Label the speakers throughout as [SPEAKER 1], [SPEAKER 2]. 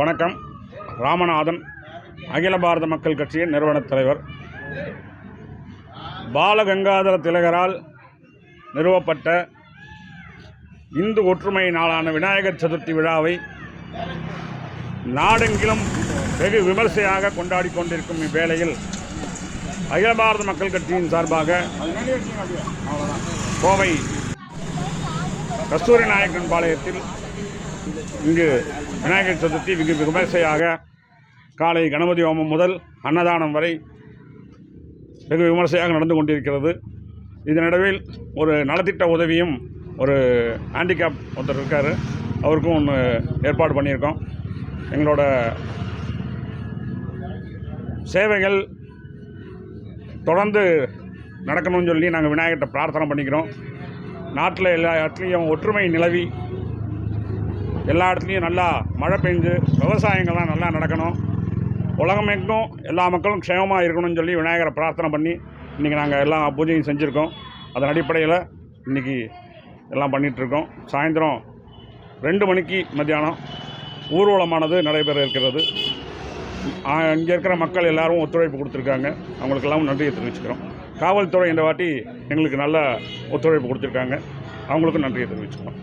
[SPEAKER 1] வணக்கம். ராமநாதன் அகில பாரத மக்கள் கட்சியின் நிறுவனத் தலைவர். பாலகங்காதர திலகரால் நிறுவப்பட்ட இந்து ஒற்றுமை நாளான விநாயகர் சதுர்த்தி விழாவை நாடெங்கிலும் வெகு விமர்சையாக கொண்டாடி கொண்டிருக்கும் இவ்வேளையில் அகில பாரத மக்கள் கட்சியின் சார்பாக கோவை கஸ்தூரி நாயக்கன் பாளையத்தில் இங்கு விநாயகர் சதுர்த்தி மிக விமர்சையாக காலை கணபதி ஹோமம் முதல் அன்னதானம் வரை வெகு விமர்சையாக நடந்து கொண்டிருக்கிறது. இதனிடவில் ஒரு நலத்திட்ட உதவியும் ஒரு ஹேண்டிகேப் ஒருத்தர் இருக்கார். அவருக்கும் ஒன்று ஏற்பாடு பண்ணியிருக்கோம். எங்களோட சேவைகள் தொடர்ந்து நடக்கணும்னு சொல்லி நாங்கள் விநாயகர்கிட்ட பிரார்த்தனை பண்ணிக்கிறோம். நாட்டில் எல்லா இடத்துலையும் ஒற்றுமை நிலவி எல்லா இடத்துலையும் நல்லா மழை பெஞ்சு விவசாயங்கள்லாம் நல்லா நடக்கணும். உலகமெங்கும் எல்லா மக்களும் க்ஷேமமாக இருக்கணும்னு சொல்லி விநாயகரை பிரார்த்தனை பண்ணி இன்றைக்கி நாங்கள் எல்லா பூஜையும் செஞ்சுருக்கோம். அதன் அடிப்படையில் இன்றைக்கி எல்லாம் பண்ணிகிட்ருக்கோம் சாயந்தரம் ரெண்டு மணிக்கு மத்தியானம் ஊர்வலமானது நடைபெற இருக்கிறது. இங்கே இருக்கிற மக்கள் எல்லாரும் ஒத்துழைப்பு கொடுத்துருக்காங்க. அவங்களுக்கெல்லாம் நன்றியை தெரிவிச்சுக்கிறோம். காவல்துறை இந்த வாட்டி எங்களுக்கு நல்ல ஒத்துழைப்பு கொடுத்துருக்காங்க. அவங்களுக்கும் நன்றியை தெரிவிச்சுக்கிறோம்.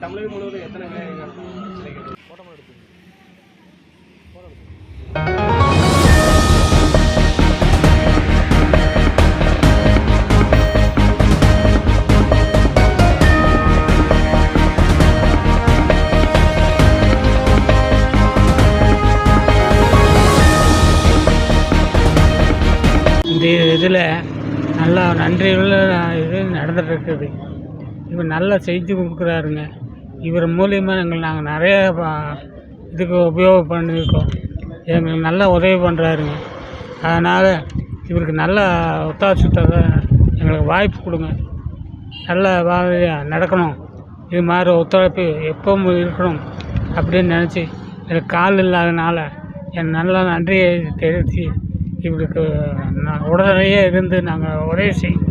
[SPEAKER 2] தமிழகம் முழுவதும் எத்தனை விநாயகர் சிலைகள்
[SPEAKER 3] இந்த இதில் நல்லா நன்றியுள்ள இது நடந்துட்டு இருக்குது. இவர் நல்லா செஞ்சு கொடுக்குறாருங்க. இவர் மூலியமாக எங்களுக்கு நாங்கள் நிறைய இதுக்கு உபயோகம் பண்ணியிருக்கோம். எங்களுக்கு நல்லா உதவி பண்ணுறாருங்க அதனால் இவருக்கு நல்ல ஒத்தாசத்தை எங்களுக்கு வாய்ப்பு கொடுங்க. நல்ல வாரியாக நடக்கணும். இது மாதிரி ஒத்துழைப்பு எப்பவும் இருக்கணும் அப்படின்னு நினச்சி எனக்கு கால் இல்லாதனால என் நல்ல நன்றியை தெரிவித்து இவருக்கு நான் உடனடியே இருந்து நாங்கள் உதவி செய்யும்